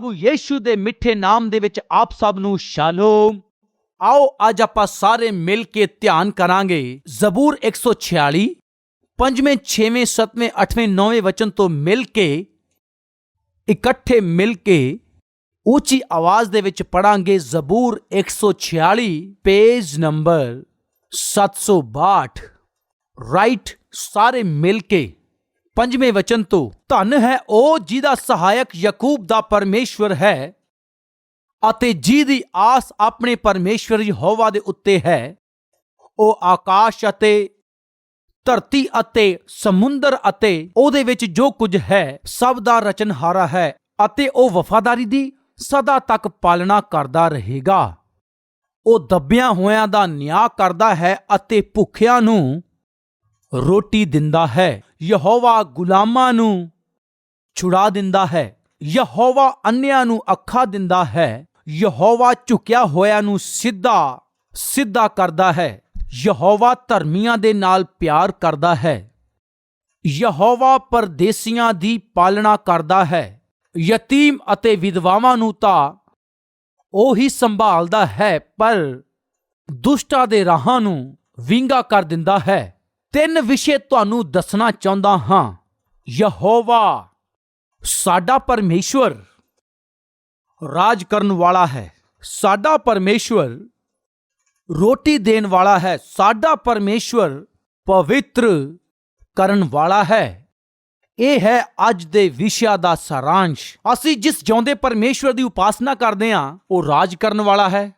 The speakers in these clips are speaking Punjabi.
ਪ੍ਰਭੂ ਯੀਸ਼ੂ ਦੇ ਮਿੱਠੇ ਨਾਮ ਦੇ ਵਿੱਚ ਆਪ ਸਭ ਨੂੰ ਸ਼ਾਲੋਮ। ਆਓ ਅੱਜ ਆਪਾਂ ਸਾਰੇ ਮਿਲ ਕੇ ਧਿਆਨ ਕਰਾਂਗੇ ਜ਼ਬੂਰ 146 ਪੰਜਵੇਂ 6ਵੇਂ 7ਵੇਂ 8ਵੇਂ 9ਵੇਂ ਵਚਨ ਤੋਂ ਮਿਲ ਕੇ, ਇਕੱਠੇ ਮਿਲ ਕੇ ਉੱਚੀ ਆਵਾਜ਼ ਦੇ ਵਿੱਚ ਪੜਾਂਗੇ ਜ਼ਬੂਰ 146 ਪੇਜ ਨੰਬਰ 762 ਰਾਈਟ ਸਾਰੇ ਮਿਲ ਕੇ। ਪੰਜਵੇਂ ਵਚਨ ਤੋਂ, ਧਨ ਹੈ ਉਹ ਜਿਹਦਾ ਸਹਾਇਕ ਯਾਕੂਬ ਦਾ ਪਰਮੇਸ਼ਵਰ ਹੈ ਅਤੇ ਜਿਹਦੀ ਆਸ ਆਪਣੇ ਪਰਮੇਸ਼ਵਰ ਯਹੋਵਾ ਦੇ ਉੱਤੇ ਹੈ। ਉਹ ਆਕਾਸ਼ ਅਤੇ ਧਰਤੀ ਅਤੇ ਸਮੁੰਦਰ ਅਤੇ ਉਹਦੇ ਵਿੱਚ ਜੋ ਕੁਝ ਹੈ, ਸਭ ਦਾ ਰਚਨਹਾਰਾ ਹੈ ਅਤੇ ਉਹ ਵਫਾਦਾਰੀ ਦੀ ਸਦਾ ਤੱਕ ਪਾਲਣਾ ਕਰਦਾ ਰਹੇਗਾ। ਉਹ ਦੱਬਿਆਂ ਹੋਇਆਂ ਦਾ ਨਿਆਂ ਕਰਦਾ ਹੈ ਅਤੇ ਭੁੱਖਿਆਂ ਨੂੰ ਰੋਟੀ ਦਿੰਦਾ ਹੈ। ਯਹੋਵਾ ਗੁਲਾਮਾਂ ਨੂੰ ਛੁਡਾ ਦਿੰਦਾ ਹੈ। ਯਹੋਵਾ ਅੰਨਿਆਂ ਨੂੰ ਅੱਖਾਂ ਦਿੰਦਾ ਹੈ। ਯਹੋਵਾ ਝੁਕਿਆ ਹੋਇਆ ਨੂੰ ਸਿੱਧਾ ਸਿੱਧਾ ਕਰਦਾ ਹੈ। ਯਹੋਵਾ ਧਰਮੀਆਂ ਦੇ ਨਾਲ ਪਿਆਰ ਕਰਦਾ ਹੈ। ਯਹੋਵਾ ਪਰਦੇਸੀਆਂ ਦੀ ਪਾਲਣਾ ਕਰਦਾ ਹੈ। ਯਤੀਮ ਅਤੇ ਵਿਧਵਾਵਾਂ ਨੂੰ ਤਾਂ ਉਹ ਹੀ ਸੰਭਾਲਦਾ ਹੈ, ਪਰ ਦੁਸ਼ਟਾਂ ਦੇ ਰਾਹਾਂ ਨੂੰ ਵਿੰਗਾ ਕਰ ਦਿੰਦਾ ਹੈ। ਤਿੰਨ ਵਿਸ਼ੇ ਤੁਹਾਨੂੰ ਦੱਸਣਾ ਚਾਹੁੰਦਾ ਹਾਂ। ਯਹੋਵਾ, ਸਾਡਾ ਪਰਮੇਸ਼ਵਰ ਰਾਜ ਕਰਨ ਵਾਲਾ ਹੈ। ਸਾਡਾ ਪਰਮੇਸ਼ਵਰ ਰੋਟੀ ਦੇਣ ਵਾਲਾ ਹੈ। ਸਾਡਾ ਪਰਮੇਸ਼ਵਰ ਪਵਿੱਤਰ ਕਰਨ ਵਾਲਾ ਹੈ। ਇਹ ਹੈ ਅੱਜ ਦੇ ਵਿਸ਼ਿਆ ਦਾ ਸਾਰਾਂਸ਼। ਅਸੀਂ ਜਿਸ ਜਿਉਂਦੇ ਪਰਮੇਸ਼ਵਰ ਦੀ ਉਪਾਸਨਾ ਕਰਦੇ ਹਾਂ, ਉਹ ਰਾਜ ਕਰਨ ਵਾਲਾ ਹੈ,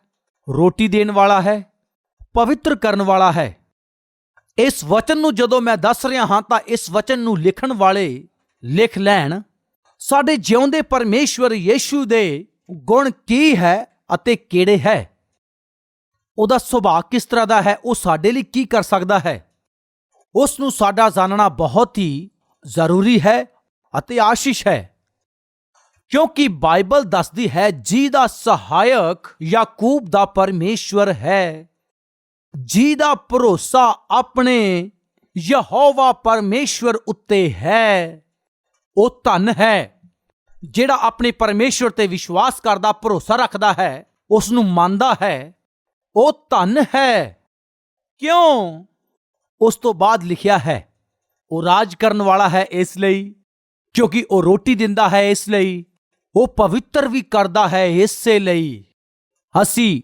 ਰੋਟੀ ਦੇਣ ਵਾਲਾ ਹੈ, ਪਵਿੱਤਰ ਕਰਨ ਵਾਲਾ ਹੈ। ਇਸ ਵਚਨ ਨੂੰ ਜਦੋਂ ਮੈਂ ਦੱਸ ਰਿਹਾ ਹਾਂ ਤਾਂ ਇਸ ਵਚਨ ਨੂੰ ਲਿਖਣ ਵਾਲੇ ਲਿਖ ਲੈਣ, ਸਾਡੇ ਜਿਉਂਦੇ ਪਰਮੇਸ਼ਵਰ ਯੀਸ਼ੂ ਦੇ ਗੁਣ ਕੀ ਹੈ ਅਤੇ ਕਿਹੜੇ ਹੈ? ਉਹਦਾ ਸੁਭਾਅ ਕਿਸ ਤਰ੍ਹਾਂ ਦਾ ਹੈ? ਉਹ ਸਾਡੇ ਲਈ ਕੀ ਕਰ ਸਕਦਾ ਹੈ? ਉਸ ਨੂੰ ਸਾਡਾ ਜਾਣਨਾ ਬਹੁਤ ਹੀ ਜ਼ਰੂਰੀ ਹੈ ਅਤੇ ਆਸ਼ੀਸ਼ ਹੈ। ਕਿਉਂਕਿ ਬਾਈਬਲ ਦੱਸਦੀ ਹੈ, ਜੀ ਦਾ ਸਹਾਇਕ ਯਾਕੂਬ ਦਾ ਪਰਮੇਸ਼ਵਰ ਹੈ। ਜਿਹਦਾ ਭਰੋਸਾ ਆਪਣੇ ਯਹੋਵਾ ਪਰਮੇਸ਼ਵਰ ਉੱਤੇ ਹੈ, ਉਹ ਧਨ ਹੈ। ਜਿਹੜਾ ਆਪਣੇ ਪਰਮੇਸ਼ਵਰ ਤੇ ਵਿਸ਼ਵਾਸ ਕਰਦਾ, ਭਰੋਸਾ ਰੱਖਦਾ ਹੈ ਉਸ ਨੂੰ ਮੰਨਦਾ ਹੈ, ਉਹ ਧਨ ਹੈ। ਕਿਉਂ? ਉਸ ਤੋਂ ਬਾਅਦ ਲਿਖਿਆ ਹੈ, ਉਹ ਰਾਜ ਕਰਨ ਵਾਲਾ ਹੈ ਇਸ ਲਈ, ਕਿਉਂਕਿ ਉਹ ਰੋਟੀ ਦਿੰਦਾ ਹੈ ਇਸ ਲਈ, ਉਹ ਪਵਿੱਤਰ ਵੀ ਕਰਦਾ ਹੈ ਇਸੇ ਲਈ। ਅਸੀਂ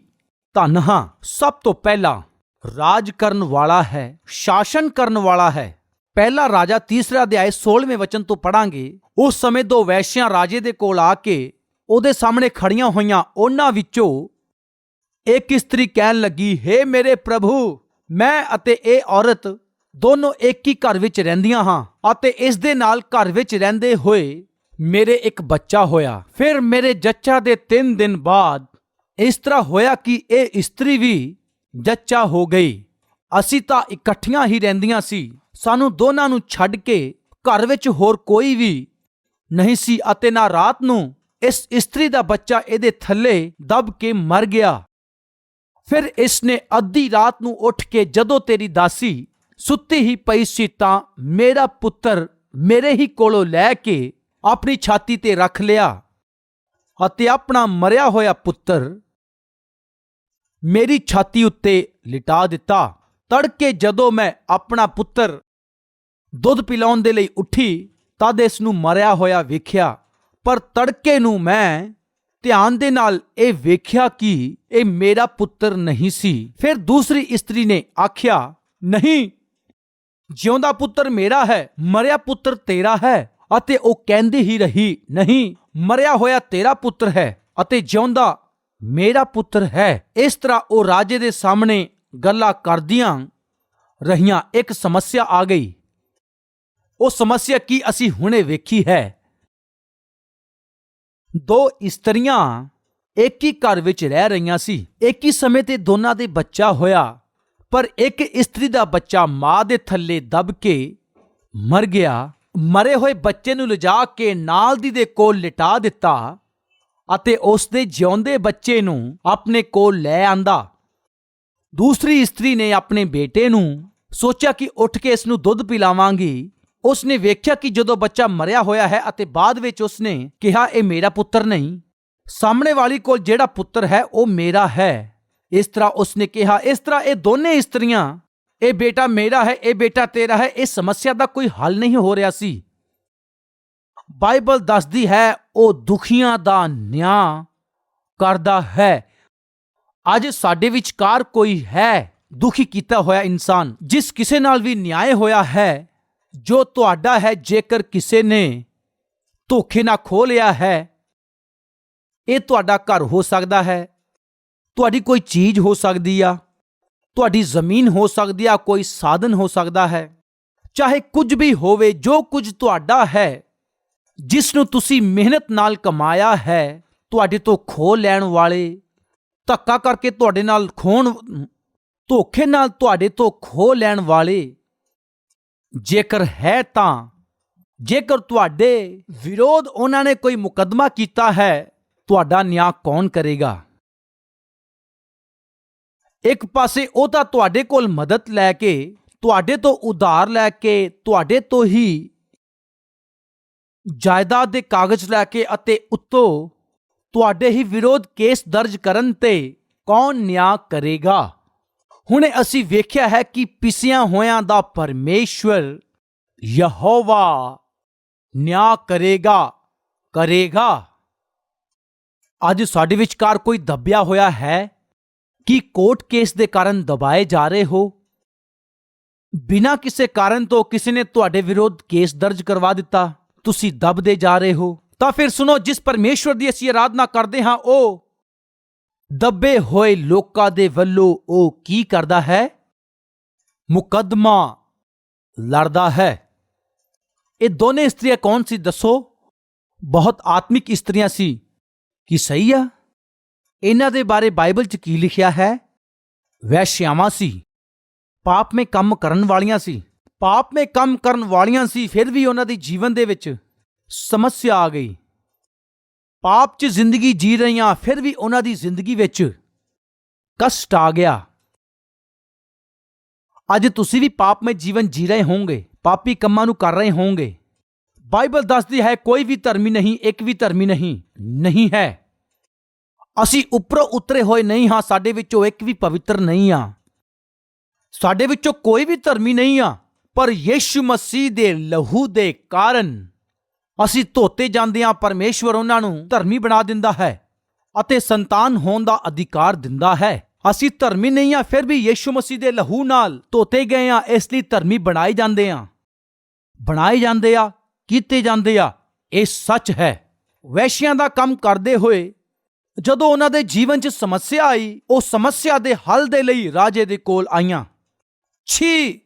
ਧਨ ਹਾਂ। ਸਭ ਤੋਂ ਪਹਿਲਾਂ ਰਾਜ ਕਰਨ ਵਾਲਾ ਹੈ, ਸ਼ਾਸਨ ਕਰਨ ਵਾਲਾ ਹੈ। ਪਹਿਲਾ ਰਾਜਾ ਤੀਸਰਾ ਅਧਿਆਇ 16ਵੇਂ ਵਚਨ ਤੋਂ ਪੜਾਂਗੇ ਉਸ ਸਮੇਂ ਦੋ ਵੈਸ਼ਿਆਂ ਰਾਜੇ ਦੇ ਕੋਲ ਆ ਕੇ ਉਹਦੇ ਸਾਹਮਣੇ ਖੜੀਆਂ ਹੋਈਆਂ, ਉਹਨਾਂ ਵਿੱਚੋਂ ਇੱਕ ਇਸਤਰੀ ਕਹਿਣ ਲੱਗੀ, ਹੇ ਮੇਰੇ ਪ੍ਰਭੂ, ਮੈਂ ਅਤੇ ਇਹ ਔਰਤ ਦੋਨੋਂ ਇੱਕ ਹੀ ਘਰ ਵਿੱਚ ਰਹਿੰਦੀਆਂ ਹਾਂ ਅਤੇ ਇਸ ਦੇ ਨਾਲ ਘਰ ਵਿੱਚ ਰਹਿੰਦੇ ਹੋਏ ਮੇਰੇ ਇੱਕ ਬੱਚਾ ਹੋਇਆ। ਫਿਰ ਮੇਰੇ ਜੱਚਾ ਦੇ 3 ਦਿਨ ਬਾਅਦ ਇਸ ਤਰ੍ਹਾਂ ਹੋਇਆ ਕਿ ਇਹ ਇਸਤਰੀ ਵੀ ਜੱਚਾ ਹੋ ਗਈ। ਅਸੀਂ ਤਾਂ ਇਕੱਠੀਆਂ ਹੀ ਰਹਿੰਦੀਆਂ ਸੀ। ਸਾਨੂੰ ਦੋਨਾਂ ਨੂੰ ਛੱਡ ਕੇ ਘਰ ਵਿੱਚ ਹੋਰ ਕੋਈ ਵੀ ਨਹੀਂ ਸੀ ਅਤੇ ਨਾ ਰਾਤ ਨੂੰ ਇਸ ਇਸਤਰੀ ਦਾ ਬੱਚਾ ਇਹਦੇ ਥੱਲੇ ਦਬ ਕੇ ਮਰ ਗਿਆ। ਫਿਰ ਇਸ ਨੇ ਅੱਧੀ ਰਾਤ ਨੂੰ ਉੱਠ ਕੇ ਜਦੋਂ ਤੇਰੀ ਦਾਸੀ ਸੁੱਤੀ ਹੀ ਪਈ ਸੀ ਤਾਂ ਮੇਰਾ ਪੁੱਤਰ ਮੇਰੇ ਹੀ ਕੋਲੋਂ ਲੈ ਕੇ ਆਪਣੀ ਛਾਤੀ ਤੇ ਰੱਖ ਲਿਆ ਅਤੇ ਆਪਣਾ ਮਰਿਆ ਹੋਇਆ ਪੁੱਤਰ ਮੇਰੀ ਛਾਤੀ ਉੱਤੇ ਲਿਟਾ ਦਿੱਤਾ। ਤੜਕੇ ਜਦੋਂ ਮੈਂ ਆਪਣਾ ਪੁੱਤਰ ਦੁੱਧ ਪਿਲਾਉਣ ਦੇ ਲਈ ਉੱਠੀ, ਤਦ ਇਸ ਨੂੰ ਮਰਿਆ ਹੋਇਆ ਵੇਖਿਆ। ਪਰ ਤੜਕੇ ਨੂੰ ਮੈਂ ਧਿਆਨ ਦੇ ਨਾਲ ਇਹ ਵੇਖਿਆ ਕਿ ਇਹ ਮੇਰਾ ਪੁੱਤਰ ਨਹੀਂ ਸੀ। ਫਿਰ ਦੂਸਰੀ ਇਸਤਰੀ ਨੇ ਆਖਿਆ, ਨਹੀਂ, ਜਿਉਂਦਾ ਪੁੱਤਰ ਮੇਰਾ ਹੈ, ਮਰਿਆ ਪੁੱਤਰ ਤੇਰਾ ਹੈ ਅਤੇ ਉਹ ਕਹਿੰਦੀ ਹੀ ਰਹੀ, ਨਹੀਂ, ਮਰਿਆ ਹੋਇਆ ਤੇਰਾ ਪੁੱਤਰ ਹੈ ਅਤੇ ਜਿਉਂਦਾ ਮੇਰਾ ਪੁੱਤਰ ਹੈ। ਇਸ ਤਰ੍ਹਾਂ ਉਹ ਰਾਜੇ ਦੇ ਸਾਹਮਣੇ ਗੱਲਾਂ ਕਰਦੀਆਂ ਰਹੀਆਂ, ਇੱਕ ਸਮੱਸਿਆ ਆ ਗਈ। ਉਹ ਸਮੱਸਿਆ ਕੀ ਅਸੀਂ ਹੁਣੇ ਵੇਖੀ ਹੈ। ਦੋ ਇਸਤਰੀਆਂ ਇੱਕ ਹੀ ਘਰ ਵਿੱਚ ਰਹਿ ਰਹੀਆਂ ਸੀ। ਇੱਕ ਹੀ ਸਮੇਂ ਤੇ ਦੋਨਾਂ ਦੇ ਬੱਚਾ ਹੋਇਆ, ਪਰ ਇੱਕ ਇਸਤਰੀ ਦਾ ਬੱਚਾ ਮਾਂ ਦੇ ਥੱਲੇ ਦਬ ਕੇ ਮਰ ਗਿਆ। ਮਰੇ ਹੋਏ ਬੱਚੇ ਨੂੰ ਲਿਜਾ ਕੇ ਨਾਲ ਦੀ ਦੇ ਕੋਲ ਲਿਟਾ ਦਿੱਤਾ। ਅਤੇ ਉਸ ਦੇ ਜਿਉਂਦੇ ਬੱਚੇ ਨੂੰ ਆਪਣੇ ਕੋਲ ਲੈ ਆਂਦਾ। ਦੂਸਰੀ ਇਸਤਰੀ ਨੇ ਆਪਣੇ ਬੇਟੇ ਨੂੰ ਸੋਚਿਆ ਕਿ ਉੱਠ ਕੇ ਇਸ ਨੂੰ ਦੁੱਧ ਪਿਲਾਵਾਂਗੀ। ਉਸਨੇ ਵੇਖਿਆ ਕਿ ਜਦੋਂ ਬੱਚਾ ਮਰਿਆ ਹੋਇਆ ਹੈ ਅਤੇ ਬਾਅਦ ਵਿੱਚ ਉਸਨੇ ਕਿਹਾ, ਇਹ ਮੇਰਾ ਪੁੱਤਰ ਨਹੀਂ। ਸਾਹਮਣੇ ਵਾਲੀ ਕੋਲ ਜਿਹੜਾ ਪੁੱਤਰ ਹੈ, ਉਹ ਮੇਰਾ ਹੈ। ਇਸ ਤਰ੍ਹਾਂ ਉਸਨੇ ਕਿਹਾ। ਇਸ ਤਰ੍ਹਾਂ ਇਹ ਦੋਨੇ ਇਸਤਰੀਆਂ, ਇਹ ਬੇਟਾ ਮੇਰਾ ਹੈ, ਇਹ ਬੇਟਾ ਤੇਰਾ ਹੈ, ਇਸ ਸਮੱਸਿਆ ਦਾ ਕੋਈ ਹੱਲ ਨਹੀਂ ਹੋ ਰਿਹਾ ਸੀ। ਬਾਈਬਲ ਦੱਸਦੀ ਹੈ, ਉਹ ਦੁਖੀਆਂ ਦਾ ਨਿਆਂ ਕਰਦਾ ਹੈ। ਅੱਜ ਸਾਡੇ ਵਿਚਕਾਰ ਕੋਈ ਹੈ ਦੁਖੀ ਕੀਤਾ ਹੋਇਆ ਇਨਸਾਨ, ਜਿਸ ਕਿਸੇ ਨਾਲ ਵੀ ਨਿਆਂ ਹੋਇਆ ਹੈ, ਜੋ ਤੁਹਾਡਾ ਹੈ, ਜੇਕਰ ਕਿਸੇ ਨੇ ਧੋਖੇ ਨਾਲ ਖੋ ਲਿਆ ਹੈ, ਇਹ ਤੁਹਾਡਾ ਘਰ ਹੋ ਸਕਦਾ ਹੈ, ਤੁਹਾਡੀ ਕੋਈ ਚੀਜ਼ ਹੋ ਸਕਦੀ ਆ, ਤੁਹਾਡੀ ਜ਼ਮੀਨ ਹੋ ਸਕਦੀ ਆ, ਕੋਈ ਸਾਧਨ ਹੋ ਸਕਦਾ ਹੈ, ਚਾਹੇ ਕੁਝ ਵੀ ਹੋਵੇ, ਜੋ ਕੁਝ ਤੁਹਾਡਾ ਹੈ ਜਿਸ ਨੂੰ ਤੁਸੀਂ ਮਿਹਨਤ ਨਾਲ ਕਮਾਇਆ ਹੈ, ਤੁਹਾਡੇ ਤੋਂ ਖੋ ਲੈਣ ਵਾਲੇ, ਧੱਕਾ ਕਰਕੇ ਤੁਹਾਡੇ ਨਾਲ ਖੋਣ, ਧੋਖੇ ਨਾਲ ਤੁਹਾਡੇ ਤੋਂ ਖੋ ਲੈਣ ਵਾਲੇ, ਜੇਕਰ ਹੈ ਤਾਂ, ਜੇਕਰ ਤੁਹਾਡੇ ਵਿਰੋਧ ਉਹਨਾਂ ਨੇ ਕੋਈ ਮੁਕੱਦਮਾ ਕੀਤਾ ਹੈ, ਤੁਹਾਡਾ ਨਿਆਂ ਕੌਣ ਕਰੇਗਾ? ਇੱਕ ਪਾਸੇ ਉਹ ਤਾਂ ਤੁਹਾਡੇ ਕੋਲ ਮਦਦ ਲੈ ਕੇ, ਤੁਹਾਡੇ ਤੋਂ ਉਧਾਰ ਲੈ ਕੇ, ਤੁਹਾਡੇ ਤੋਂ ਹੀ ਜਾਇਦਾਦ ਦੇ ਕਾਗਜ਼ ਲੈ ਕੇ ਅਤੇ ਉੱਤੋਂ ਤੁਹਾਡੇ ਹੀ ਵਿਰੋਧ ਕੇਸ ਦਰਜ ਕਰਨ ਤੇ ਕੌਣ ਨਿਆਂ ਕਰੇਗਾ? ਹੁਣੇ ਅਸੀਂ ਵੇਖਿਆ ਹੈ ਕਿ ਪਿਸਿਆਂ ਹੋਇਆਂ ਦਾ ਪਰਮੇਸ਼ਵਰ ਯਹੋਵਾ ਨਿਆਂ ਕਰੇਗਾ ਕਰੇਗਾ। ਅੱਜ ਸਾਡੇ ਵਿਚਕਾਰ ਕੋਈ ਦੱਬਿਆ ਹੋਇਆ ਹੈ ਕਿ ਕੋਰਟ ਕੇਸ ਦੇ ਕਾਰਨ ਦਬਾਏ ਜਾ ਰਹੇ ਹੋ? ਬਿਨਾਂ ਕਿਸੇ ਕਾਰਨ ਤੋਂ ਕਿਸੇ ਨੇ ਤੁਹਾਡੇ ਵਿਰੁੱਧ ਕੇਸ ਦਰਜ ਕਰਵਾ ਦਿੱਤਾ? ਤੁਸੀਂ ਦਬਦੇ ਜਾ ਰਹੇ ਹੋ, ਤਾਂ ਫਿਰ ਸੁਣੋ, ਜਿਸ ਪਰਮੇਸ਼ਵਰ ਦੀ ਅਸੀਂ ਆਰਾਧਨਾ ਕਰਦੇ ਹਾਂ, ਉਹ ਦੱਬੇ ਹੋਏ ਲੋਕਾਂ ਦੇ ਵੱਲੋਂ ਉਹ ਕੀ ਕਰਦਾ ਹੈ? ਮੁਕੱਦਮਾ ਲੜਦਾ ਹੈ। ਇਹ ਦੋਨੇ ਇਸਤਰੀਆਂ ਕੌਣ ਸੀ ਦੱਸੋ? ਬਹੁਤ ਆਤਮਿਕ ਇਸਤਰੀਆਂ ਸੀ। ਕੀ ਸਹੀ ਆ? ਇਹਨਾਂ ਦੇ ਬਾਰੇ ਬਾਈਬਲ 'ਚ ਕੀ ਲਿਖਿਆ ਹੈ? ਵੈਸ਼ਿਆਵਾਂ ਸੀ। ਪਾਪ ਮੇ ਕੰਮ ਕਰਨ ਵਾਲੀਆਂ ਸੀ। ਪਾਪ ਮੇ ਕੰਮ ਕਰਨ ਵਾਲੀਆਂ ਸੀ, ਫਿਰ ਵੀ ਉਹਨਾਂ ਦੀ ਜੀਵਨ ਦੇ ਵਿੱਚ ਸਮੱਸਿਆ ਆ ਗਈ। ਪਾਪ 'ਚ ਜ਼ਿੰਦਗੀ ਜੀ ਰਹੀਆਂ, ਫਿਰ ਵੀ ਉਹਨਾਂ ਦੀ ਜ਼ਿੰਦਗੀ ਵਿੱਚ ਕਸ਼ਟ ਆ ਗਿਆ। ਅੱਜ ਤੁਸੀਂ ਵੀ ਪਾਪਮय ਜੀਵਨ ਜੀ ਰਹੇ ਹੋਵੋਗੇ, ਪਾਪੀ ਕੰਮਾਂ ਨੂੰ ਕਰ ਰਹੇ ਹੋਵੋਗੇ। ਬਾਈਬਲ ਦੱਸਦੀ ਹੈ, ਕੋਈ ਵੀ ਧਰਮੀ ਨਹੀਂ, ਇੱਕ ਵੀ ਧਰਮੀ ਨਹੀਂ ਨਹੀਂ ਹੈ। ਅਸੀਂ ਉੱਪਰੋਂ ਉਤਰੇ ਹੋਏ ਨਹੀਂ ਹਾਂ, ਸਾਡੇ ਵਿੱਚੋਂ ਇੱਕ ਵੀ ਪਵਿੱਤਰ ਨਹੀਂ ਆ ਸਾਡੇ ਵਿੱਚੋਂ ਕੋਈ ਵੀ ਧਰਮੀ ਨਹੀਂ ਆ ਪਰ ਯੀਸ਼ੂ ਮਸੀਹ ਦੇ ਲਹੂ ਦੇ ਕਾਰਨ ਅਸੀਂ ਧੋਤੇ ਜਾਂਦੇ ਹਾਂ ਪਰਮੇਸ਼ਵਰ ਉਹਨਾਂ ਨੂੰ ਧਰਮੀ ਬਣਾ ਦਿੰਦਾ ਹੈ ਅਤੇ ਸੰਤਾਨ ਹੋਣ ਦਾ ਅਧਿਕਾਰ ਦਿੰਦਾ ਹੈ। ਅਸੀਂ ਧਰਮੀ ਨਹੀਂ ਆ ਫਿਰ ਵੀ ਯੀਸ਼ੂ ਮਸੀਹ ਦੇ ਲਹੂ ਨਾਲ ਧੋਤੇ ਗਏ ਆ ਇਸ ਲਈ ਧਰਮੀ ਬਣਾਏ ਜਾਂਦੇ ਆ ਬਣਾਏ ਜਾਂਦੇ ਆ, ਕੀਤੇ ਜਾਂਦੇ ਆ, ਇਹ ਸੱਚ ਹੈ। ਵੈਸ਼ਿਆਂ ਦਾ ਕੰਮ ਕਰਦੇ ਹੋਏ ਜਦੋਂ ਉਹਨਾਂ ਦੇ ਜੀਵਨ 'ਚ ਸਮੱਸਿਆ ਆਈ, ਉਹ ਸਮੱਸਿਆ ਦੇ ਹੱਲ ਦੇ ਲਈ ਰਾਜੇ ਦੇ ਕੋਲ ਆਈਆਂ। ਛੀ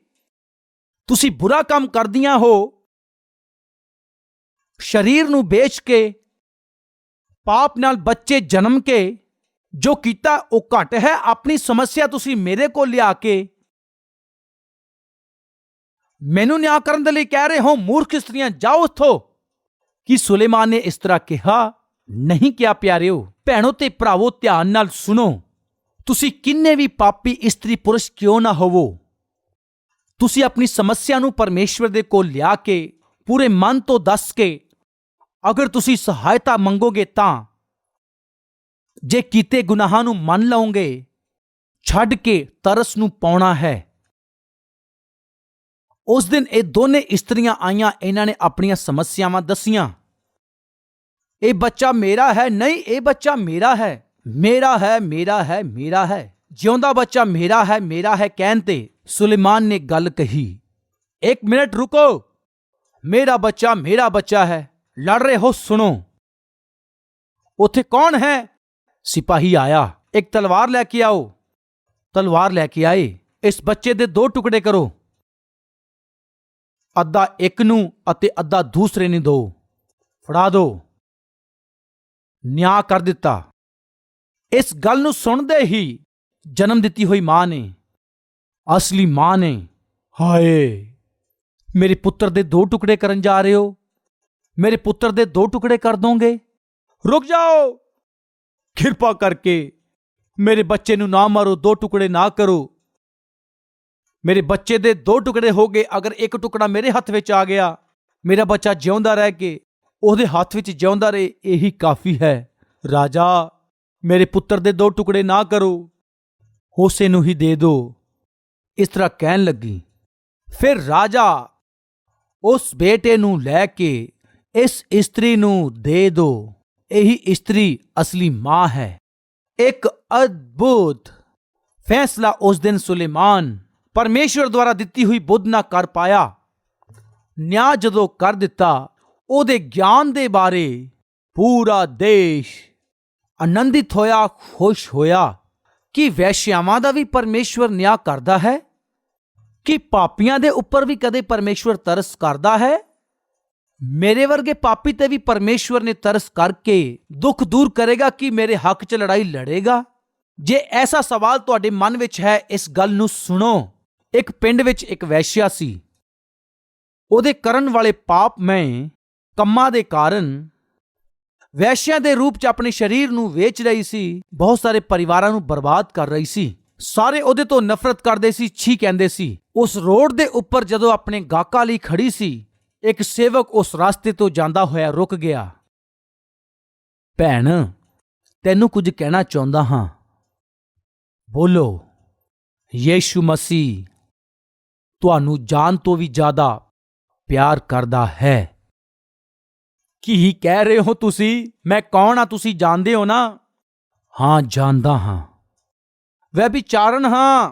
ਤੁਸੀਂ ਬੁਰਾ ਕੰਮ ਕਰਦੀਆਂ ਹੋ। ਸਰੀਰ ਨੂੰ ਵੇਚ ਕੇ, ਪਾਪ ਨਾਲ ਬੱਚੇ ਜਨਮ ਕੇ, ਜੋ ਕੀਤਾ ਉਹ ਘਟ ਹੈ। ਆਪਣੀ ਸਮੱਸਿਆ ਤੁਸੀਂ ਮੇਰੇ ਕੋਲ ਲਿਆ ਕੇ ਮੈਨੂੰ ਨਿਆਂ ਕਰਨ ਦੇ ਲਈ ਕਹਿ ਰਹੇ ਹੋ, ਮੂਰਖ ਇਸਤਰੀਆਂ, ਜਾਓ ਇੱਥੋਂ ਕਿ ਸੁਲੇਮਾਨ ਨੇ ਇਸ ਤਰ੍ਹਾਂ ਕਿਹਾ? ਨਹੀਂ ਕਿਹਾ, ਪਿਆਰਿਓ। ਭੈਣੋ ਤੇ ਭਰਾਵੋ, ਧਿਆਨ ਨਾਲ ਸੁਣੋ। ਤੁਸੀਂ ਕਿੰਨੇ ਵੀ ਪਾਪੀ ਇਸਤਰੀ ਪੁਰਸ਼ ਕਿਉਂ ਨਾ ਹੋਵੋ? ਤੁਸੀਂ ਆਪਣੀ ਸਮੱਸਿਆ ਨੂੰ ਪਰਮੇਸ਼ਵਰ ਦੇ ਕੋਲ ਲਿਆ ਕੇ, ਪੂਰੇ ਮਨ ਤੋਂ ਦੱਸ ਕੇ, ਅਗਰ ਤੁਸੀਂ ਸਹਾਇਤਾ ਮੰਗੋਗੇ ਤਾਂ, ਜੇ ਕੀਤੇ ਗੁਨਾਹਾਂ ਨੂੰ ਮੰਨ ਲਓਗੇ, ਛੱਡ ਕੇ ਤਰਸ ਨੂੰ ਪਾਉਣਾ ਹੈ। ਉਸ ਦਿਨ ਇਹ ਦੋਨੇ ਇਸਤਰੀਆਂ ਆਈਆਂ, ਇਹਨਾਂ ਨੇ ਆਪਣੀਆਂ ਸਮੱਸਿਆਵਾਂ ਦਸੀਆਂ। ਇਹ ਬੱਚਾ ਮੇਰਾ ਹੈ, ਨਹੀਂ, ਇਹ ਬੱਚਾ ਮੇਰਾ ਹੈ। ਮੇਰਾ ਹੈ ਮੇਰਾ ਹੈ ਮੇਰਾ ਹੈ। ਜਿਉਂਦਾ ਬੱਚਾ ਮੇਰਾ ਹੈ ਮੇਰਾ ਹੈ ਕਹਿਣ ਤੇ। ਸੁਲੇਮਾਨ ਨੇ ਗੱਲ ਕਹੀ, ਇੱਕ ਮਿੰਟ ਰੁਕੋ। ਮੇਰਾ ਬੱਚਾ ਮੇਰਾ ਬੱਚਾ ਹੈ। ਲੜ ਰਹੇ ਹੋ, ਸੁਣੋ। ਉੱਥੇ ਕੌਣ ਹੈ? ਸਿਪਾਹੀ ਆਇਆ, ਇੱਕ ਤਲਵਾਰ ਲੈ ਕੇ ਆਓ। ਤਲਵਾਰ ਲੈ ਕੇ ਆਏ। ਇਸ ਬੱਚੇ ਦੇ ਦੋ ਟੁਕੜੇ ਕਰੋ। ਅੱਧਾ ਇੱਕ ਨੂੰ ਅਤੇ ਅੱਧਾ ਦੂਸਰੇ ਨੂੰ ਦੋ। ਫੜਾ ਦਿਓ ਨਿਆਂ ਕਰ ਦਿੱਤਾ। ਇਸ ਗੱਲ ਨੂੰ ਸੁਣਦੇ ਹੀ ਜਨਮ ਦਿੱਤੀ ਹੋਈ ਮਾਂ ਨੇ ਅਸਲੀ ਮਾਂ ਨੇ। ਹਾਏ, ਮੇਰੇ ਪੁੱਤਰ ਦੇ ਦੋ ਟੁਕੜੇ ਕਰਨ ਜਾ ਰਹੇ ਹੋ? ਮੇਰੇ ਪੁੱਤਰ ਦੇ ਦੋ ਟੁਕੜੇ ਕਰ ਦੋਗੇ? ਰੁਕ ਜਾਓ। ਕਿਰਪਾ ਕਰਕੇ ਮੇਰੇ ਬੱਚੇ ਨੂੰ ਨਾ ਮਾਰੋ, ਦੋ ਟੁਕੜੇ ਨਾ ਕਰੋ। ਮੇਰੇ ਬੱਚੇ ਦੇ ਦੋ ਟੁਕੜੇ ਹੋ ਗਏ, ਅਗਰ ਇੱਕ ਟੁਕੜਾ ਮੇਰੇ ਹੱਥ ਵਿੱਚ ਆ ਗਿਆ, ਮੇਰਾ ਬੱਚਾ ਜਿਉਂਦਾ ਰਹਿ ਕੇ ਉਹਦੇ ਹੱਥ ਵਿੱਚ ਜਿਉਂਦਾ ਰਹੇ, ਇਹੀ ਕਾਫੀ ਹੈ। ਰਾਜਾ, ਮੇਰੇ ਪੁੱਤਰ ਦੇ ਦੋ ਟੁਕੜੇ ਨਾ ਕਰੋ ਉਸੇ ਨੂੰ ਹੀ ਦੇ ਦਿਓ ਇਸ ਤਰ੍ਹਾਂ ਕਹਿਣ ਲੱਗੀ। ਫਿਰ ਰਾਜਾ ਉਸ ਬੇਟੇ ਨੂੰ ਲੈ ਕੇ ਇਸ ਇਸਤਰੀ ਨੂੰ ਦੇ ਦੋ। ਇਹੀ ਇਸਤਰੀ ਅਸਲੀ ਮਾਂ ਹੈ। ਇੱਕ ਅਦਭੁਤ ਫੈਸਲਾ ਉਸ ਦਿਨ ਸੁਲੇਮਾਨ ਪਰਮੇਸ਼ਵਰ ਦੁਆਰਾ ਦਿੱਤੀ ਹੋਈ ਬੁੱਧ ਨਾ ਕਰ ਪਾਇਆ। ਨਿਆਂ ਜਦੋਂ ਕਰ ਦਿੱਤਾ, ਉਹਦੇ ਗਿਆਨ ਦੇ ਬਾਰੇ ਪੂਰਾ ਦੇਸ਼ ਆਨੰਦਿਤ ਹੋਇਆ, ਖੁਸ਼ ਹੋਇਆ। ਕਿ ਵੈਸ਼ਿਆਵਾਂ ਦਾ ਵੀ ਪਰਮੇਸ਼ਵਰ ਨਿਆਂ ਕਰਦਾ ਹੈ? ਕਿ ਪਾਪੀਆਂ ਦੇ ਉੱਪਰ ਵੀ ਕਦੇ ਪਰਮੇਸ਼ਵਰ ਤਰਸ ਕਰਦਾ ਹੈ? ਮੇਰੇ ਵਰਗੇ ਪਾਪੀ ਤੇ ਵੀ ਪਰਮੇਸ਼ਵਰ ਨੇ ਤਰਸ ਕਰਕੇ ਦੁੱਖ ਦੂਰ ਕਰੇਗਾ ਕਿ ਮੇਰੇ ਹੱਕ 'ਚ ਲੜਾਈ ਲੜੇਗਾ? ਜੇ ਐਸਾ ਸਵਾਲ ਤੁਹਾਡੇ ਮਨ ਵਿੱਚ ਹੈ, ਇਸ ਗੱਲ ਨੂੰ ਸੁਣੋ। ਇੱਕ ਪਿੰਡ ਵਿੱਚ ਇੱਕ ਵੈਸ਼ਿਆ ਸੀ। ਉਹਦੇ ਕਰਨ ਵਾਲੇ ਪਾਪ ਮੈਂ ਕੰਮਾਂ ਦੇ ਕਾਰਨ ਵੈਸ਼ਿਆਂ ਦੇ ਰੂਪ 'ਚ ਆਪਣੇ ਸਰੀਰ ਨੂੰ ਵੇਚ ਰਹੀ ਸੀ, ਬਹੁਤ ਸਾਰੇ ਪਰਿਵਾਰਾਂ ਨੂੰ ਬਰਬਾਦ ਕਰ ਰਹੀ ਸੀ। ਸਾਰੇ ਉਹਦੇ ਤੋਂ ਨਫ਼ਰਤ ਕਰਦੇ ਸੀ, ਛੀ ਕਹਿੰਦੇ ਸੀ। ਉਸ ਰੋਡ ਦੇ ਉੱਪਰ ਜਦੋਂ ਆਪਣੇ ਗਾਹਕਾਂ ਲਈ ਖੜੀ ਸੀ, ਇੱਕ ਸੇਵਕ ਉਸ ਰਸਤੇ ਤੋਂ ਜਾਂਦਾ ਹੋਇਆ ਰੁਕ ਗਿਆ। ਭੈਣ, ਤੈਨੂੰ ਕੁਝ ਕਹਿਣਾ ਚਾਹੁੰਦਾ ਹਾਂ। ਬੋਲੋ, ਯੀਸ਼ੂ ਮਸੀਹ, ਤੁਹਾਨੂੰ ਜਾਨ ਤੋਂ ਵੀ ਜ਼ਿਆਦਾ ਪਿਆਰ ਕਰਦਾ ਹੈ। ਕੀ ਕਹਿ ਰਹੇ ਹੋ ਤੁਸੀਂ? ਮੈਂ ਕੌਣ ਆ? ਤੁਸੀਂ ਜਾਣਦੇ ਹੋ ਨਾ? ਹਾਂ, ਜਾਣਦਾ ਹਾਂ। ਵੈ ਵਿਚਾਰਨ ਹਾਂ।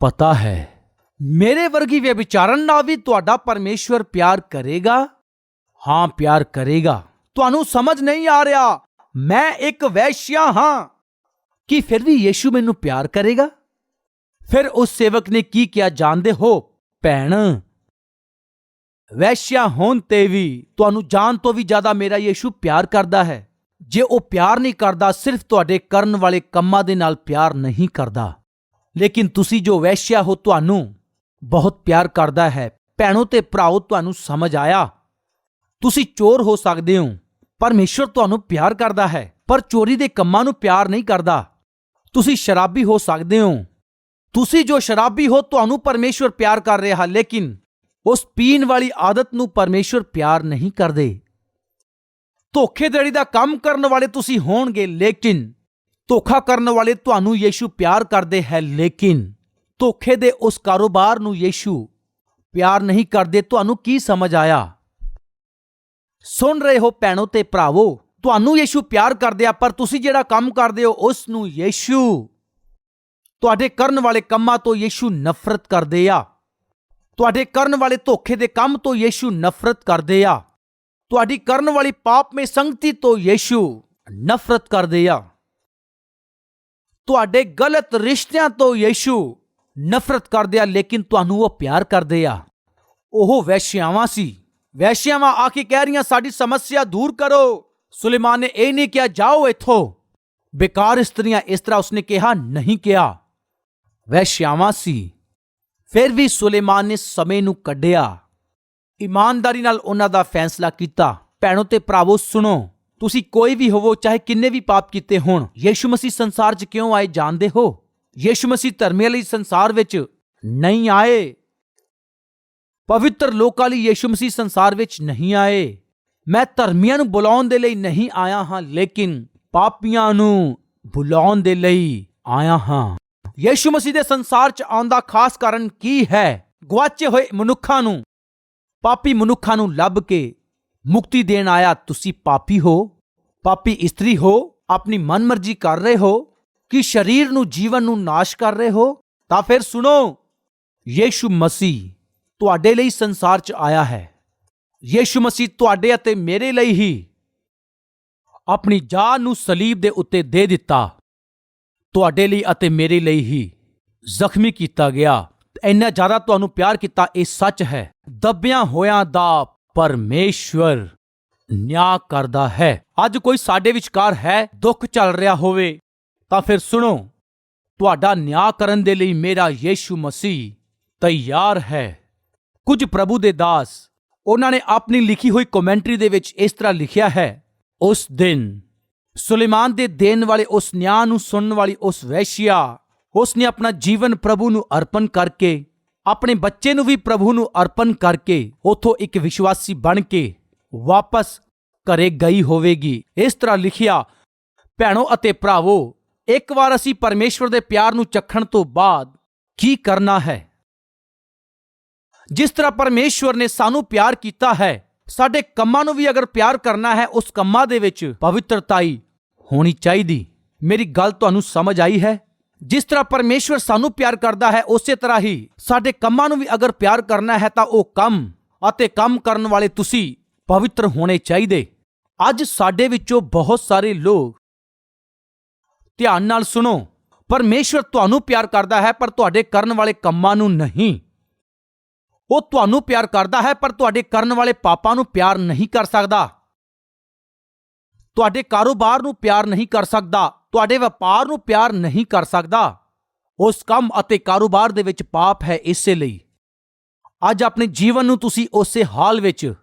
ਪਤਾ ਹੈ। ਮੇਰੇ ਵਰਗੀ ਵੇ ਵਿਚਾਰਨ ਨਾਲ ਵੀ ਤੁਹਾਡਾ ਪਰਮੇਸ਼ਵਰ ਪਿਆਰ ਕਰੇਗਾ? ਹਾਂ, ਪਿਆਰ ਕਰੇਗਾ। ਤੁਹਾਨੂੰ ਸਮਝ ਨਹੀਂ ਆ ਰਿਹਾ। ਮੈਂ ਇੱਕ ਵੈਸ਼ਿਆ ਹਾਂ। ਕਿ ਫਿਰ ਵੀ ਯੀਸ਼ੂ ਮੈਨੂੰ ਪਿਆਰ ਕਰੇਗਾ? ਫਿਰ ਉਸ ਸੇਵਕ ਨੇ ਕੀ ਕਿਹਾ? ਜਾਣਦੇ ਹੋ, ਭੈਣ। ਵੈਸ਼ਿਆ ਹੋਣ ਤੇ ਵੀ ਤੁਹਾਨੂੰ ਜਾਣ ਤੋਂ ਵੀ ਜ਼ਿਆਦਾ ਮੇਰਾ ਯੀਸ਼ੂ ਪਿਆਰ ਕਰਦਾ ਹੈ। ਜੇ ਉਹ ਪਿਆਰ ਨਹੀਂ ਕਰਦਾ, ਸਿਰਫ ਤੁਹਾਡੇ ਕਰਨ ਵਾਲੇ ਕੰਮਾਂ ਦੇ ਨਾਲ ਪਿਆਰ ਨਹੀਂ ਕਰਦਾ। ਲੇਕਿਨ ਤੁਸੀਂ ਜੋ ਵੈਸ਼ਿਆ ਹੋ, ਤੁਹਾਨੂੰ ਬਹੁਤ ਪਿਆਰ ਕਰਦਾ ਹੈ। ਭੈਣੋ ਤੇ ਭਰਾਓ, ਤੁਹਾਨੂੰ ਸਮਝ ਆਇਆ। ਤੁਸੀਂ ਚੋਰ ਹੋ ਸਕਦੇ ਹੋ, ਪਰਮੇਸ਼ਵਰ ਤੁਹਾਨੂੰ ਪਿਆਰ ਕਰਦਾ ਹੈ, ਪਰ ਚੋਰੀ ਦੇ ਕੰਮਾਂ ਨੂੰ ਪਿਆਰ ਨਹੀਂ ਕਰਦਾ। ਤੁਸੀਂ ਸ਼ਰਾਬੀ ਹੋ ਸਕਦੇ ਹੋ। ਤੁਸੀਂ ਜੋ ਸ਼ਰਾਬੀ ਹੋ, ਤੁਹਾਨੂੰ ਪਰਮੇਸ਼ਵਰ ਪਿਆਰ ਕਰ ਰਿਹਾ, ਲੇਕਿਨ ਉਸ ਪੀਣ ਵਾਲੀ ਆਦਤ ਨੂੰ ਪਰਮੇਸ਼ਵਰ ਪਿਆਰ ਨਹੀਂ ਕਰਦੇ। ਧੋਖੇਧੜੀ ਦਾ ਕੰਮ ਕਰਨ ਵਾਲੇ ਤੁਸੀਂ ਹੋਣਗੇ, ਲੇਕਿਨ ਧੋਖਾ ਕਰਨ ਵਾਲੇ ਤੁਹਾਨੂੰ ਯੀਸ਼ੂ ਪਿਆਰ ਕਰਦੇ ਹੈ, ਲੇਕਿਨ ਧੋਖੇ ਦੇ ਉਸ ਕਾਰੋਬਾਰ ਨੂੰ ਯੀਸ਼ੂ ਪਿਆਰ ਨਹੀਂ ਕਰਦੇ। ਤੁਹਾਨੂੰ ਕੀ ਸਮਝ ਆਇਆ? ਸੁਣ ਰਹੇ ਹੋ ਭੈਣੋ ਤੇ ਭਰਾਵੋ, ਤੁਹਾਨੂੰ ਯੀਸ਼ੂ ਪਿਆਰ ਕਰਦੇ ਆ, ਪਰ ਤੁਸੀਂ ਜਿਹੜਾ ਕੰਮ ਕਰਦੇ ਹੋ, ਉਸ ਨੂੰ ਯੀਸ਼ੂ ਤੁਹਾਡੇ ਕਰਨ ਵਾਲੇ ਕੰਮਾਂ ਤੋਂ ਯੀਸ਼ੂ ਨਫ਼ਰਤ ਕਰਦੇ ਆ। ਤੁਹਾਡੇ ਕਰਨ ਵਾਲੇ ਧੋਖੇ ਦੇ ਕੰਮ ਤੋਂ ਯੀਸ਼ੂ ਨਫ਼ਰਤ ਕਰਦੇ ਆ। ਤੁਹਾਡੀ ਕਰਨ ਵਾਲੀ ਪਾਪਮੇ ਸੰਗਤੀ ਤੋਂ ਯੀਸ਼ੂ ਨਫ਼ਰਤ ਕਰਦੇ ਆ। ਤੁਹਾਡੇ ਗਲਤ ਰਿਸ਼ਤਿਆਂ ਤੋਂ ਯੀਸ਼ੂ ਨਫ਼ਰਤ ਕਰਦੇ ਆ, ਲੇਕਿਨ ਤੁਹਾਨੂੰ ਉਹ ਪਿਆਰ ਕਰਦੇ ਆ। ਉਹ ਵੈਸ਼ਿਆਵਾਂ ਸੀ। ਵੈਸ਼ਿਆਵਾਂ ਆ ਕੇ ਕਹਿ ਰਹੀਆਂ, ਸਾਡੀ ਸਮੱਸਿਆ ਦੂਰ ਕਰੋ। ਸੁਲੇਮਾਨ ਨੇ ਇਹ ਨਹੀਂ ਕਿਹਾ, ਜਾਓ ਇੱਥੋਂ। ਬੇਕਾਰ ਇਸਤਰੀਆਂ ਇਸ ਤਰ੍ਹਾਂ ਉਸਨੇ ਕਿਹਾ, ਨਹੀਂ ਕਿਹਾ। ਵੈਸ਼ਿਆਵਾਂ ਸੀ। ਫਿਰ ਵੀ ਸੁਲੇਮਾਨ ਨੇ ਸਮੇਂ ਨੂੰ ਕੱਢਿਆ। ਇਮਾਨਦਾਰੀ ਨਾਲ ਉਹਨਾਂ ਦਾ ਫੈਸਲਾ ਕੀਤਾ। ਭੈਣੋ ਤੇ ਭਰਾਵੋ, ਸੁਣੋ। ਤੁਸੀਂ ਕੋਈ ਵੀ ਹੋਵੋ, ਚਾਹੇ ਕਿੰਨੇ ਵੀ ਪਾਪ ਕੀਤੇ ਹੋਣ, ਯੀਸ਼ੂ ਮਸੀਹ ਸੰਸਾਰ 'ਚ ਕਿਉਂ ਆਏ ਜਾਣਦੇ ਹੋ? ਯੀਸ਼ੂ ਮਸੀਹ ਧਰਮੀਆਂ ਲਈ ਸੰਸਾਰ ਵਿੱਚ ਨਹੀਂ ਆਏ। ਪਵਿੱਤਰ ਲੋਕਾਂ ਲਈ ਯੀਸ਼ੂ ਮਸੀਹ ਸੰਸਾਰ ਵਿੱਚ ਨਹੀਂ ਆਏ। ਮੈਂ ਧਰਮੀਆਂ ਨੂੰ ਬੁਲਾਉਣ ਦੇ ਲਈ ਨਹੀਂ ਆਇਆ ਹਾਂ, ਲੇਕਿਨ ਪਾਪੀਆਂ ਨੂੰ ਬੁਲਾਉਣ ਦੇ ਲਈ ਆਇਆ ਹਾਂ। ਯੀਸ਼ੂ ਮਸੀਹ ਦੇ ਸੰਸਾਰ 'ਚ ਆਉਣ ਦਾ ਖਾਸ ਕਾਰਨ ਕੀ ਹੈ? ਗਵਾਚੇ ਹੋਏ ਮਨੁੱਖਾਂ ਨੂੰ, ਪਾਪੀ ਮਨੁੱਖਾਂ ਨੂੰ ਲੱਭ ਕੇ ਮੁਕਤੀ ਦੇਣ ਆਇਆ ਤੁਸੀਂ ਪਾਪੀ ਹੋ? ਪਾਪੀ ਇਸਤਰੀ ਹੋ? ਆਪਣੀ ਮਨਮਰਜ਼ੀ ਕਰ ਰਹੇ ਹੋ? ਕਿ ਸਰੀਰ ਨੂੰ, ਜੀਵਨ ਨੂੰ ਨਾਸ਼ ਕਰ ਰਹੇ ਹੋ? ਤਾਂ ਫਿਰ ਸੁਣੋ, ਯੀਸ਼ੂ ਮਸੀਹ ਤੁਹਾਡੇ ਲਈ ਸੰਸਾਰ 'ਚ ਆਇਆ ਹੈ। ਯੀਸ਼ੂ ਮਸੀਹ ਤੁਹਾਡੇ ਅਤੇ ਮੇਰੇ ਲਈ ਹੀ ਆਪਣੀ ਜਾਨ ਨੂੰ ਸਲੀਬ ਦੇ ਉੱਤੇ ਦੇ ਦਿੱਤਾ। ਤੁਹਾਡੇ ਲਈ ਅਤੇ ਮੇਰੇ ਲਈ ਹੀ ਜ਼ਖਮੀ ਕੀਤਾ ਗਿਆ। ਇੰਨਾ ਜ਼ਿਆਦਾ ਤੁਹਾਨੂੰ ਪਿਆਰ ਕੀਤਾ ਇਹ ਸੱਚ ਹੈ। ਦੱਬਿਆਂ ਹੋਇਆਂ ਦਾ ਪਰਮੇਸ਼ਵਰ ਨਿਆਂ ਕਰਦਾ ਹੈ। ਅੱਜ ਕੋਈ ਸਾਡੇ ਵਿਚਕਾਰ ਹੈ, ਦੁੱਖ ਚੱਲ ਰਿਹਾ ਹੋਵੇ, ਤਾਂ ਫਿਰ ਸੁਣੋ, ਤੁਹਾਡਾ ਨਿਆਂ ਕਰਨ ਦੇ ਲਈ ਮੇਰਾ ਯੀਸ਼ੂ ਮਸੀਹ ਤਿਆਰ ਹੈ। ਕੁਝ ਪ੍ਰਭੂ ਦੇ ਦਾਸ, ਉਹਨਾਂ ਨੇ ਆਪਣੀ ਲਿਖੀ ਹੋਈ ਕਮੈਂਟਰੀ ਦੇ ਵਿੱਚ ਇਸ ਤਰ੍ਹਾਂ ਲਿਖਿਆ ਹੈ, ਉਸ ਦਿਨ ਸੁਲੇਮਾਨ ਦੇ ਦੇਣ ਵਾਲੇ ਉਸ ਨਿਆਂ ਨੂੰ ਸੁਣਨ ਵਾਲੀ ਉਸ ਵੈਸ਼ਿਆ ਉਸ ਨੇ ਆਪਣਾ ਜੀਵਨ ਪ੍ਰਭੂ ਨੂੰ ਅਰਪਣ ਕਰਕੇ, ਆਪਣੇ ਬੱਚੇ ਨੂੰ ਵੀ ਪ੍ਰਭੂ ਨੂੰ ਅਰਪਣ ਕਰਕੇ, ਉਥੋਂ ਇੱਕ ਵਿਸ਼ਵਾਸੀ ਬਣ ਕੇ ਵਾਪਸ ਘਰੇ ਗਈ ਹੋਵੇਗੀ। ਇਸ ਤਰ੍ਹਾਂ ਲਿਖਿਆ, ਭੈਣੋ ਅਤੇ ਭਰਾਵੋ, ਇੱਕ ਵਾਰ ਅਸੀਂ ਪਰਮੇਸ਼ਵਰ ਦੇ ਪਿਆਰ ਨੂੰ ਚੱਖਣ ਤੋਂ ਬਾਅਦ ਕੀ ਕਰਨਾ ਹੈ? ਜਿਸ ਤਰ੍ਹਾਂ ਪਰਮੇਸ਼ਵਰ ਨੇ ਸਾਨੂੰ ਪਿਆਰ ਕੀਤਾ ਹੈ ਸਾਡੇ ਕੰਮਾਂ ਨੂੰ ਵੀ ਅਗਰ ਪਿਆਰ ਕਰਨਾ ਹੈ, ਉਸ ਕੰਮਾਂ ਦੇ ਵਿੱਚ ਪਵਿੱਤਰਤਾਈ ਹੋਣੀ ਚਾਹੀਦੀ। ਮੇਰੀ ਗੱਲ ਤੁਹਾਨੂੰ ਸਮਝ ਆਈ ਹੈ? ਜਿਸ ਤਰ੍ਹਾਂ ਪਰਮੇਸ਼ਵਰ ਸਾਨੂੰ ਪਿਆਰ ਕਰਦਾ ਹੈ, ਉਸੇ ਤਰ੍ਹਾਂ ਹੀ ਸਾਡੇ ਕੰਮਾਂ ਨੂੰ ਵੀ ਅਗਰ ਪਿਆਰ ਕਰਨਾ ਹੈ, ਤਾਂ ਉਹ ਕੰਮ ਅਤੇ ਕੰਮ ਕਰਨ ਵਾਲੇ ਤੁਸੀਂ ਪਵਿੱਤਰ ਹੋਣੇ ਚਾਹੀਦੇ। ਅੱਜ ਸਾਡੇ ਵਿੱਚੋਂ ਬਹੁਤ ਸਾਰੇ ਲੋਕ ਧਿਆਨ ਨਾਲ ਸੁਣੋ। ਪਰਮੇਸ਼ਵਰ ਤੁਹਾਨੂੰ ਪਿਆਰ ਕਰਦਾ ਹੈ, ਪਰ ਤੁਹਾਡੇ ਕਰਨ ਵਾਲੇ ਕੰਮਾਂ ਨੂੰ ਨਹੀਂ। ਉਹ ਤੁਹਾਨੂੰ ਪਿਆਰ ਕਰਦਾ ਹੈ, ਪਰ ਤੁਹਾਡੇ ਕਰਨ ਵਾਲੇ ਪਾਪਾਂ ਨੂੰ ਪਿਆਰ ਨਹੀਂ ਕਰ ਸਕਦਾ। ਤੁਹਾਡੇ ਕਾਰੋਬਾਰ ਨੂੰ ਪਿਆਰ ਨਹੀਂ ਕਰ ਸਕਦਾ। ਤੁਹਾਡੇ ਵਪਾਰ ਨੂੰ ਪਿਆਰ ਨਹੀਂ ਕਰ ਸਕਦਾ। ਉਸ ਕੰਮ ਅਤੇ ਕਾਰੋਬਾਰ ਦੇ ਵਿੱਚ ਪਾਪ ਹੈ ਇਸੇ ਲਈ। ਅੱਜ ਆਪਣੇ ਜੀਵਨ ਨੂੰ ਤੁਸੀਂ ਉਸੇ ਹਾਲ ਵਿੱਚ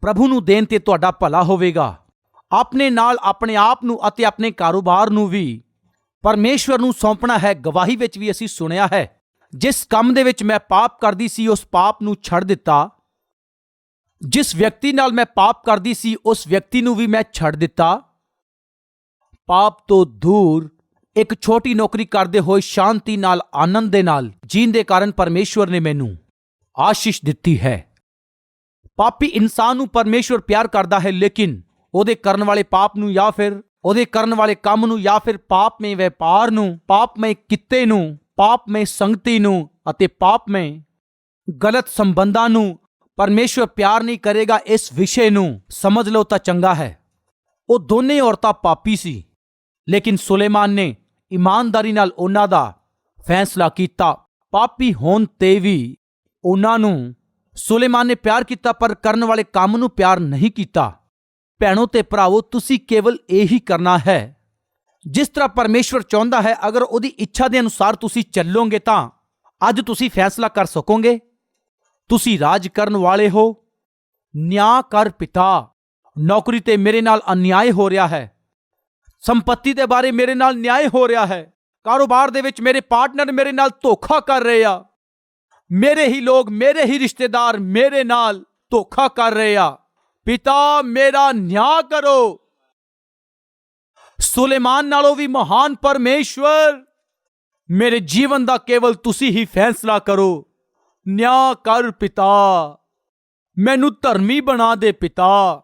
ਪ੍ਰਭੂ ਨੂੰ ਦੇਣ ਤੇ ਤੁਹਾਡਾ ਭਲਾ ਹੋਵੇਗਾ। ਆਪਣੇ ਨਾਲ ਆਪਣੇ ਆਪ ਨੂੰ ਅਤੇ ਆਪਣੇ ਕਾਰੋਬਾਰ ਨੂੰ ਵੀ। ਪਰਮੇਸ਼ਵਰ ਨੂੰ ਸੌਂਪਣਾ ਹੈ, ਗਵਾਹੀ ਵਿੱਚ ਵੀ ਅਸੀਂ ਸੁਣਿਆ ਹੈ। ਜਿਸ ਕੰਮ ਦੇ ਵਿੱਚ ਮੈਂ ਪਾਪ ਕਰਦੀ ਸੀ, ਉਸ ਪਾਪ ਨੂੰ ਛੱਡ ਦਿੱਤਾ। ਜਿਸ ਵਿਅਕਤੀ ਨਾਲ ਮੈਂ ਪਾਪ ਕਰਦੀ ਸੀ, ਉਸ ਵਿਅਕਤੀ ਨੂੰ ਵੀ ਮੈਂ ਛੱਡ ਦਿੱਤਾ। ਪਾਪ ਤੋਂ ਦੂਰ ਇੱਕ ਛੋਟੀ ਨੌਕਰੀ ਕਰਦੇ ਹੋਏ ਸ਼ਾਂਤੀ ਨਾਲ, ਆਨੰਦ ਦੇ ਨਾਲ, ਜੀਣ ਦੇ ਕਾਰਨ ਪਰਮੇਸ਼ਵਰ ਨੇ ਮੈਨੂੰ ਆਸ਼ੀਸ਼ ਦਿੱਤੀ ਹੈ। ਪਾਪੀ ਇਨਸਾਨ ਨੂੰ ਪਰਮੇਸ਼ਵਰ ਪਿਆਰ ਕਰਦਾ ਹੈ, ਲੇਕਿਨ ਉਹਦੇ ਕਰਨ ਵਾਲੇ ਪਾਪ ਨੂੰ ਜਾਂ ਫਿਰ ਉਹਦੇ ਕਰਨ ਵਾਲੇ ਕੰਮ ਨੂੰ ਜਾਂ ਫਿਰ ਪਾਪਮਈ ਵਪਾਰ ਨੂੰ ਪਾਪਮਈ ਕਿੱਤੇ ਨੂੰ ਪਾਪਮਈ ਸੰਗਤੀ ਨੂੰ ਅਤੇ ਪਾਪਮਈ ਗਲਤ ਸੰਬੰਧਾਂ ਨੂੰ ਪਰਮੇਸ਼ਵਰ ਪਿਆਰ ਨਹੀਂ ਕਰੇਗਾ, ਇਸ ਵਿਸ਼ੇ ਨੂੰ ਸਮਝ ਲਓ ਤਾਂ ਚੰਗਾ ਹੈ। ਉਹ ਦੋਨੇ ਔਰਤਾਂ ਪਾਪੀ ਸੀ, ਲੇਕਿਨ ਸੁਲੇਮਾਨ ਨੇ ਇਮਾਨਦਾਰੀ ਨਾਲ ਉਹਨਾਂ ਦਾ ਫੈਸਲਾ ਕੀਤਾ। ਪਾਪੀ ਹੋਣ ਤੇ ਵੀ ਉਹਨਾਂ ਨੂੰ ਸੁਲੇਮਾਨ ਨੇ ਪਿਆਰ ਕੀਤਾ, ਪਰ ਕਰਨ ਵਾਲੇ ਕੰਮ ਨੂੰ ਪਿਆਰ ਨਹੀਂ ਕੀਤਾ। ਭੈਣੋ ਤੇ ਭਰਾਵੋ, ਤੁਸੀਂ ਕੇਵਲ ਇਹੀ ਕਰਨਾ ਹੈ ਜਿਸ ਤਰ੍ਹਾਂ ਪਰਮੇਸ਼ਵਰ ਚਾਹੁੰਦਾ ਹੈ, ਅਗਰ ਉਹਦੀ ਇੱਛਾ ਦੇ ਅਨੁਸਾਰ ਤੁਸੀਂ ਚੱਲੋਗੇ ਤਾਂ ਅੱਜ ਤੁਸੀਂ ਫੈਸਲਾ ਕਰ ਸਕੋਗੇ। ਤੁਸੀਂ ਰਾਜ ਕਰਨ ਵਾਲੇ ਹੋ। ਨਿਆਂ ਕਰ ਪਿਤਾ। ਨੌਕਰੀ ਤੇ ਮੇਰੇ ਨਾਲ ਅਨਿਆਏ ਹੋ ਰਿਹਾ ਹੈ। ਸੰਪਤੀ ਦੇ ਬਾਰੇ ਮੇਰੇ ਨਾਲ ਨਿਆਂ ਹੋ ਰਿਹਾ ਹੈ। ਕਾਰੋਬਾਰ ਦੇ ਵਿੱਚ ਮੇਰੇ ਪਾਰਟਨਰ ਮੇਰੇ ਨਾਲ ਧੋਖਾ ਕਰ ਰਹੇ ਆ। ਮੇਰੇ ਹੀ ਲੋਕ, ਮੇਰੇ ਹੀ ਰਿਸ਼ਤੇਦਾਰ ਮੇਰੇ ਨਾਲ ਧੋਖਾ ਕਰ ਰਹੇ ਆ। ਪਿਤਾ, ਮੇਰਾ ਨਿਆਂ ਕਰੋ। ਸੁਲੇਮਾਨ ਨਾਲੋਂ ਵੀ ਮਹਾਨ ਪਰਮੇਸ਼ਵਰ। ਮੇਰੇ ਜੀਵਨ ਦਾ ਕੇਵਲ ਤੁਸੀਂ ਹੀ ਫੈਸਲਾ ਕਰੋ। ਨਿਆਂ ਕਰ ਪਿਤਾ। ਮੈਨੂੰ ਧਰਮੀ ਬਣਾ ਦੇ ਪਿਤਾ।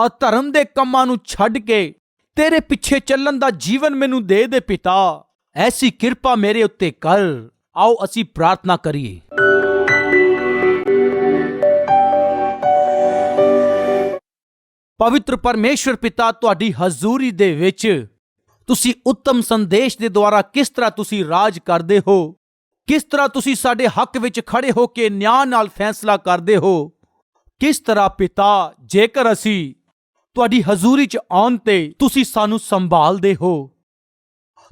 ਆ ਧਰਮ ਦੇ ਕੰਮਾਂ ਨੂੰ ਛੱਡ ਕੇ ਤੇਰੇ ਪਿੱਛੇ ਚੱਲਣ ਦਾ ਜੀਵਨ ਮੈਨੂੰ ਦੇ ਦੇ ਪਿਤਾ। ਐਸੀ ਕਿਰਪਾ ਮੇਰੇ ਉੱਤੇ ਕਰ। ਆਓ ਅਸੀਂ ਪ੍ਰਾਰਥਨਾ ਕਰੀਏ। ਪਵਿੱਤਰ ਪਰਮੇਸ਼ਵਰ ਪਿਤਾ ਤੁਹਾਡੀ ਹਜ਼ੂਰੀ ਦੇ ਵਿੱਚ। ਤੁਸੀਂ ਉੱਤਮ ਸੰਦੇਸ਼ ਦੇ ਦੁਆਰਾ ਕਿਸ ਤਰ੍ਹਾਂ ਤੁਸੀਂ ਰਾਜ ਕਰਦੇ ਹੋ? ਕਿਸ ਤਰ੍ਹਾਂ ਤੁਸੀਂ ਸਾਡੇ ਹੱਕ ਵਿੱਚ ਖੜੇ ਹੋ ਕੇ ਨਿਆਂ ਨਾਲ ਫੈਸਲਾ ਕਰਦੇ ਹੋ? ਕਿਸ ਤਰ੍ਹਾਂ ਪਿਤਾ, ਜੇਕਰ ਅਸੀਂ ਤੁਹਾਡੀ ਹਜ਼ੂਰੀ 'ਚ ਆਉਣ ਤੇ ਤੁਸੀਂ ਸਾਨੂੰ ਸੰਭਾਲਦੇ ਹੋ?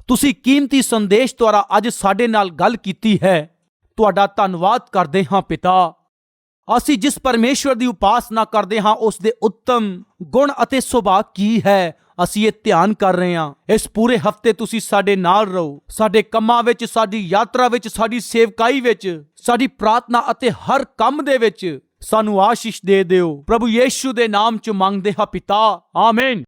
ਤੁਸੀਂ ਕੀਮਤੀ ਸੰਦੇਸ਼ ਦੁਆਰਾ ਅੱਜ ਸਾਡੇ ਨਾਲ ਗੱਲ ਕੀਤੀ ਹੈ। ਤੁਹਾਡਾ ਧੰਨਵਾਦ ਕਰਦੇ ਹਾਂ ਪਿਤਾ। ਅਸੀਂ ਜਿਸ ਪਰਮੇਸ਼ਵਰ ਦੀ ਉਪਾਸਨਾ ਕਰਦੇ ਹਾਂ, ਉਸ ਦੇ ਉੱਤਮ ਗੁਣ ਅਤੇ ਸੁਭਾਅ ਕੀ ਹੈ, ਅਸੀਂ ਇਹ ਧਿਆਨ ਕਰ ਰਹੇ ਹਾਂ। ਇਸ ਪੂਰੇ ਹਫ਼ਤੇ ਤੁਸੀਂ ਸਾਡੇ ਨਾਲ ਰਹੋ। ਸਾਡੇ ਕੰਮਾਂ ਵਿੱਚ, ਸਾਡੀ ਯਾਤਰਾ ਵਿੱਚ, ਸਾਡੀ ਸੇਵਕਾਈ ਵਿੱਚ, ਸਾਡੀ ਪ੍ਰਾਰਥਨਾ ਅਤੇ ਹਰ ਕੰਮ ਦੇ ਵਿੱਚ ਸਾਨੂੰ ਆਸ਼ੀਸ਼ ਦੇ ਦਿਓ। ਪ੍ਰਭੂ ਯੀਸ਼ੂ ਦੇ ਨਾਮ ਚ ਮੰਗਦੇ ਹਾਂ ਪਿਤਾ। ਆਮੀਨ।